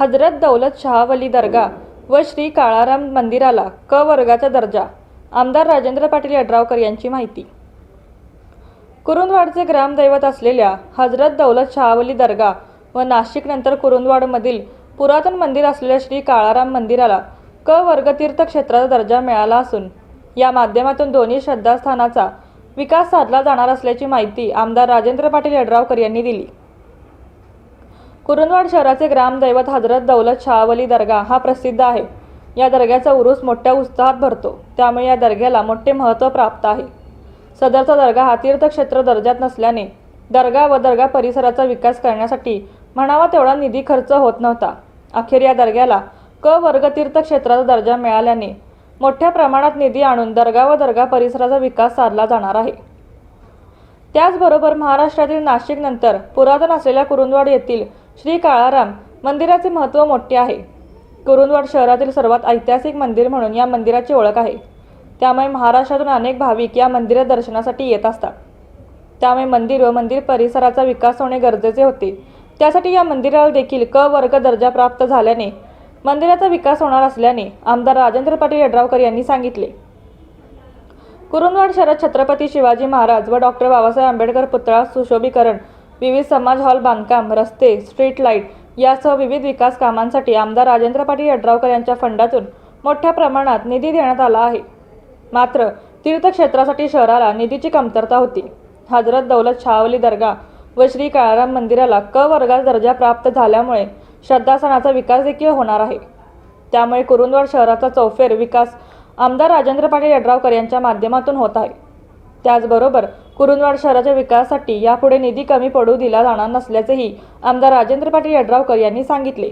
हजरत दौलत शहावली दर्गा व श्री काळाराम मंदिराला क वर्गाचा दर्जा. आमदार राजेंद्र पाटील यड्रावकर यांची माहिती. कुरुंदवाडचे ग्रामदैवत असलेल्या हजरत दौलत शहावली दर्गा व नाशिकनंतर कुरुंदवाडमधील पुरातन मंदिर असलेल्या श्री काळाराम मंदिराला क वर्ग तीर्थक्षेत्राचा दर्जा मिळाला असून या माध्यमातून दोन्ही श्रद्धास्थानाचा विकास साधला जाणार असल्याची माहिती आमदार राजेंद्र पाटील यड्रावकर यांनी दिली. कुरुंदवाड शहराचे ग्रामदैवत हजरत दौलत शाहवली दर्गा हा प्रसिद्ध आहे. या दर्ग्याचा उरूस मोठ्या उत्साहात भरतो. त्यामुळे या दर्ग्याला मोठे महत्त्व प्राप्त आहे. सदरचा दर्गा हा तीर्थक्षेत्र दर्जात नसल्याने दर्गा व दर्गा परिसराचा विकास करण्यासाठी म्हणावा तेवढा निधी खर्च होत नव्हता. अखेर या दर्ग्याला क वर्ग तीर्थक्षेत्राचा दर्जा मिळाल्याने मोठ्या प्रमाणात निधी आणून दर्गा व दर्गा परिसराचा विकास साधला जाणार आहे. त्याचबरोबर महाराष्ट्रातील नाशिकनंतर पुरातन असलेल्या कुरुंदवाड येथील श्री काळाराम मंदिराचे महत्त्व मोठे आहे. कुरुंदवाड शहरातील सर्वात ऐतिहासिक मंदिर म्हणून या मंदिराची ओळख आहे. त्यामुळे महाराष्ट्रातून अनेक भाविक या मंदिरात दर्शनासाठी येत असतात. त्यामुळे मंदिर व मंदिर परिसराचा विकास होणे गरजेचे होते. त्यासाठी या मंदिराला देखील क वर्ग दर्जा प्राप्त झाल्याने मंदिराचा विकास होणार असल्याने आमदार राजेंद्र पाटील यड्रावकर यांनी सांगितले. कुरुंदवाड शहरात छत्रपती शिवाजी महाराज व डॉक्टर बाबासाहेब आंबेडकर पुतळा सुशोभीकरण विविध समाज हॉल बांधकाम रस्ते स्ट्रीट लाइट यासह विविध विकास कामांसाठी आमदार राजेंद्र पाटील यड्रावकर यांच्या फंडातून मोठ्या प्रमाणात निधी देण्यात आला आहे. मात्र तीर्थक्षेत्रासाठी शहराला निधीची कमतरता होती. हजरत दौलत शाहवली दर्गा व श्री काळाराम मंदिराला क वर्गाचा दर्जा प्राप्त झाल्यामुळे श्रद्धासनाचा विकास देखील होणार आहे. त्यामुळे कुरुंदवाड शहराचा चौफेर विकास आमदार राजेंद्र पाटील यड्रावकर यांच्या माध्यमातून होत आहे. त्याचबरोबर कुरुंदवाड शहराच्या विकासासाठी यापुढे निधी कमी पडू दिला जाणार नसल्याचेही आमदार राजेंद्र पाटील यड्रावकर यांनी सांगितले.